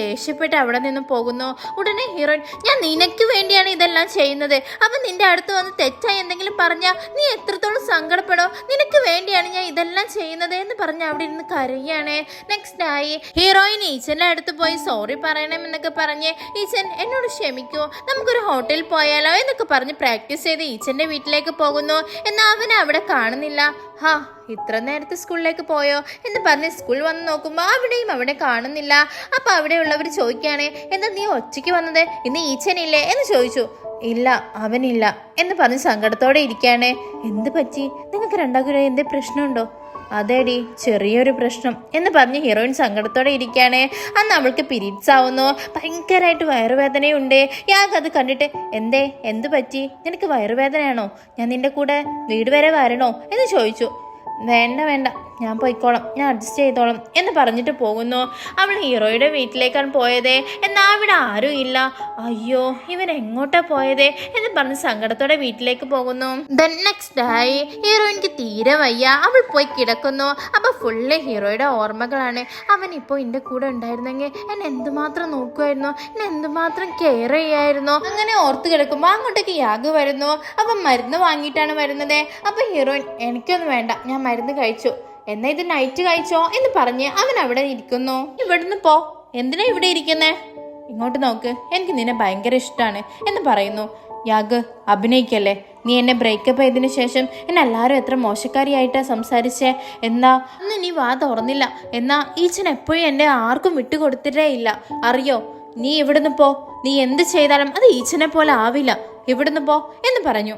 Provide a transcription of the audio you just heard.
ദേഷ്യപ്പെട്ട് അവിടെ നിന്ന് പോകുന്നു. ഉടനെ ഹീറോയിൻ ഞാൻ നിനക്ക് വേണ്ടിയാണ് ഇതെല്ലാം ചെയ്യുന്നത്. അപ്പൊ നിന്റെ അടുത്ത് വന്ന് തെറ്റായി എന്തെങ്കിലും പറഞ്ഞാൽ നീ എത്രത്തോളം സങ്കടപ്പെടോ? നിനക്ക് വേണ്ടിയാണ് ഞാൻ ഇതെല്ലാം ചെയ്യുന്നത് എന്ന് പറഞ്ഞ് അവിടെ ഇരുന്ന് കരയാണ്. നെക്സ്റ്റ് ആയി ഹീറോയിൻ ഈച്ചന്റെ അടുത്ത് പോയി സോറി പറയണം എന്നൊക്കെ പറഞ്ഞ് ഈച്ചൻ എന്നോട് ക്ഷമിക്കൂ. നമുക്കൊരു ഹോട്ടലിൽ പോയാലോ എന്നൊക്കെ പറഞ്ഞ് പ്രാക്ടീസ് ചെയ്ത് ഈച്ചന്റെ വീട്ടിലേക്ക് പോകുന്നു. എന്നാൽ അവനെ അവിടെ കാണുന്നില്ല. ഹാ ഇത്ര നേരത്തെ സ്കൂളിലേക്ക് പോയോ? എന്ന് പറഞ്ഞ് സ്കൂൾ വന്ന് നോക്കുമ്പോൾ അവിടെയും അവിടെ കാണുന്നില്ല. അപ്പൊ അവിടെയുള്ളവർ ചോദിക്കുകയാണ് എന്താ നീ ഒറ്റയ്ക്ക് വന്നത്? ഇന്ന് ഈച്ചനില്ലേ? എന്ന് ചോദിച്ചു. ഇല്ല അവനില്ല. എന്ന് പറഞ്ഞ് സങ്കടത്തോടെ ഇരിക്കുകയാണ്. എന്ത് പറ്റി? നിങ്ങൾക്ക് രണ്ടാൾക്കും എന്തേ പ്രശ്നമുണ്ടോ? അതേടി ചെറിയൊരു പ്രശ്നം. എന്ന് പറഞ്ഞ് ഹീറോയിൻ സങ്കടത്തോടെ ഇരിക്കുകയാണ്. അന്ന് അവൾക്ക് പിരീഡ്സ് ആവുന്നു ഭയങ്കരമായിട്ട് വയറുവേദനയുണ്ട്. യാഗ് അത് കണ്ടിട്ട് എന്തേ എന്ത് പറ്റി? നിനക്ക് വയറുവേദനയാണോ? ഞാൻ നിന്റെ കൂടെ വീട് വരെ വരണോ? എന്ന് ചോദിച്ചു. വേണ്ട വേണ്ട. ഞാൻ പോയിക്കോളാം. ഞാൻ അഡ്ജസ്റ്റ് ചെയ്തോളാം എന്ന് പറഞ്ഞിട്ട് പോകുന്നു. അവൾ ഹീറോയുടെ വീട്ടിലേക്കാണ് പോയതേ. എന്നാൽ അവിടെ ആരും ഇല്ല. അയ്യോ ഇവൻ എങ്ങോട്ടാ പോയതേ എന്ന് പറഞ്ഞ് സങ്കടത്തോടെ വീട്ടിലേക്ക് പോകുന്നു. ദെൻ നെക്സ്റ്റ് ഡേ ഹീറോയിൻക്ക് തീരെ വയ്യ. അവൾ പോയി കിടക്കുന്നു. അപ്പൊ ഫുള്ള് ഹീറോയുടെ ഓർമ്മകളാണ്. അവൻ ഇപ്പോൾ എന്റെ കൂടെ ഉണ്ടായിരുന്നെങ്കിൽ എന്നെ എന്തുമാത്രം നോക്കുമായിരുന്നു? എന്നെ എന്തുമാത്രം കെയർ ചെയ്യായിരുന്നു? അങ്ങനെ ഓർത്ത് കിടക്കുമ്പോൾ അങ്ങോട്ടേക്ക് യാഗ് വരുന്നു. അപ്പം മരുന്ന് വാങ്ങിയിട്ടാണ് വരുന്നത്. അപ്പം ഹീറോയിൻ എനിക്കൊന്നും വേണ്ട. ഞാൻ മരുന്ന് കഴിച്ചു. എന്നാ ഇത് നൈറ്റ് കഴിച്ചോ എന്ന് പറഞ്ഞ് അവൻ അവിടെ ഇരിക്കുന്നു. ഇവിടുന്ന് പോ. എന്തിനാ ഇവിടെ ഇരിക്കുന്നേ? ഇങ്ങോട്ട് നോക്ക്. എനിക്ക് നിന്നെ ഭയങ്കര ഇഷ്ടമാണ് എന്ന് പറയുന്നു. യാഗ് അഭിനയിക്കല്ലേ? നീ എന്നെ ബ്രേക്കപ്പ് ചെയ്തതിനു ശേഷം എന്നെ എല്ലാവരും എത്ര മോശക്കാരിയായിട്ടാ സംസാരിച്ചേ? എന്നാ അന്ന് നീ വാ തുറന്നില്ല. എന്നാ ഈച്ചൻ എപ്പോഴും എന്നെ ആർക്കും വിട്ടുകൊടുത്തിട്ടേ ഇല്ല. അറിയോ? നീ ഇവിടുന്ന് പോ. നീ എന്ത് ചെയ്താലും അത് ഈച്ചനെ പോലെ ആവില്ല. ഇവിടുന്ന് പോ എന്ന് പറഞ്ഞു.